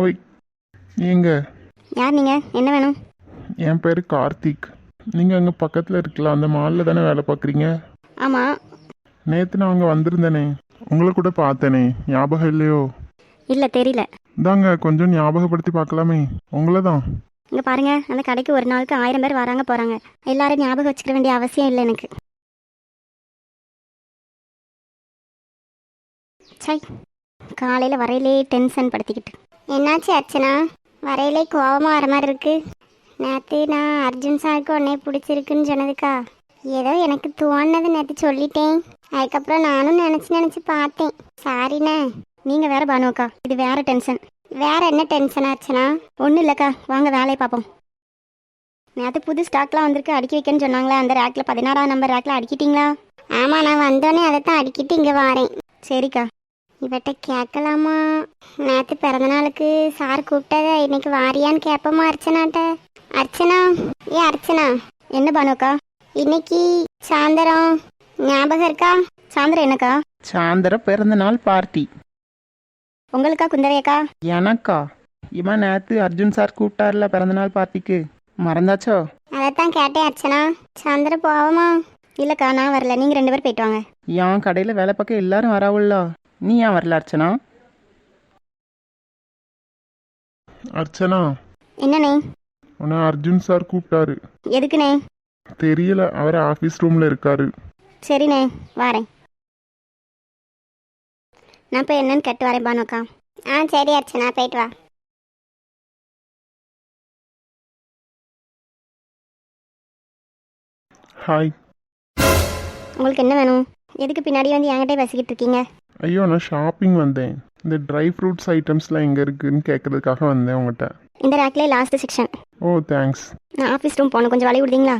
ஓய் ஏங்க யார் நீங்கள் என்ன வேணும்? என் பேர் கார்த்திக். நீங்கள் அங்கே பக்கத்தில் இருக்கலாம் அந்த மாலில் தானே வேலை பார்க்குறீங்க? ஆமாம் நேற்று நான் அங்கே வந்திருந்தேனே உங்களை கூட பார்த்தேனே ஞாபகம் இல்லையோ? இல்லை தெரியல. இதாங்க கொஞ்சம் ஞாபகப்படுத்தி பார்க்கலாமே. உங்களை தான். இங்கே பாருங்க அந்த கடைக்கு ஒரு நாளுக்கு ஆயிரம் பேர் வராங்க போகிறாங்க எல்லாரும் ஞாபகம் வச்சுக்க வேண்டிய அவசியம் இல்லை எனக்கு. சை காலையில் வரையிலே டென்ஷன் படுத்திக்கிட்டு. என்னாச்சு அர்ச்சனா? வரையிலே கோபமாக வர மாதிரி இருக்கு. நேற்று நான் அர்ஜுன் சாருக்கு உன்னை பிடிச்சிருக்குன்னு சொன்னதுக்கா. ஏதோ எனக்கு தோணுனது நேற்று சொல்லிட்டேன். அதுக்கப்புறம் நானும் நினச்சி நினச்சி பார்த்தேன். சாரிண்ணே. நீங்கள் வேற பானுவக்கா இது வேற டென்ஷன் வேற என்ன டென்ஷன் ஆச்சுனா ஒன்றும் இல்லைக்கா வாங்க வேலையை பார்ப்போம். நேற்று புது ஸ்டாக்லாம் வந்திருக்கு அடுக்கி வைக்கன்னு சொன்னாங்களே அந்த ரேக்கில் பதினாறாம் நம்பர் ரேக்கில் அடிக்கிட்டீங்களா? ஆமாம் நான் வந்தோடனே அதை தான் அடிக்கிட்டு இங்கே வரேன். சரிக்கா. இவட்ட கேட்கலாமா நேற்று பிறந்த நாளுக்கு சார் கூப்பிட்டத இன்னைக்கு வாரியான்னு கேட்போமா அர்ச்சனாட்ட? அர்ச்சனா ஏ அர்ச்சனா என்ன பானுக்கா இன்னைக்கு சாயந்தரம். ஞாபகம் இருக்கா? சாயந்தரம் என்னக்கா? சாயந்தர பிறந்த நாள் பார்ட்டி. உங்களுக்கா குந்தவையக்கா? எனக்கா? இவன் நேத்து அர்ஜுன் சார் கூப்பிட்டார்ல பிறந்த நாள் பார்ட்டிக்கு. மறந்தாச்சோ? அதைத்தான் கேட்டேன் அர்ச்சனா. சாயந்தரம் போவோமா? இல்லைக்கா நான் வரல. நீங்கள் ரெண்டு பேர் போயிட்டு வாங்க. என் கடையில் வேலை பார்க்க எல்லாரும் வராவுல்ல. நீ ஏன் வரல அர்ச்சனா? அர்ச்சனா? என்னண்ணே? உன்னை அர்ஜுன் சார் கூப்பிட்டாரு. எதுக்குண்ணே? தெரியல அவர் ஆஃபீஸ் ரூமில் இருக்காரு. சரிண்ணே வரேன். நான் போய் என்னன்னு கட்டு வரேன் பானுக்கா ஆ சரி அர்ச்சனா போயிட்டு வா. ஹாய் உங்களுக்கு என்ன வேணும்? எதுக்கு பின்னாடி வந்து என்கிட்டே பேசிக்கிட்டு இருக்கீங்க? ஐயோ நான் ஷாப்பிங் வந்தேன். இந்த ட்ரை ஃப்ரூட்ஸ் ஐட்டம்ஸ்லாம் எங்கே இருக்குன்னு கேட்கறதுக்காக வந்தேன் உங்கள்கிட்ட இந்த ரேக்லேயே லாஸ்ட் செக்ஷன் ஓ தேங்க்ஸ் நான் ஆஃபீஸ் ரூம் போகணும். கொஞ்சம் வழி விடுதீங்களா?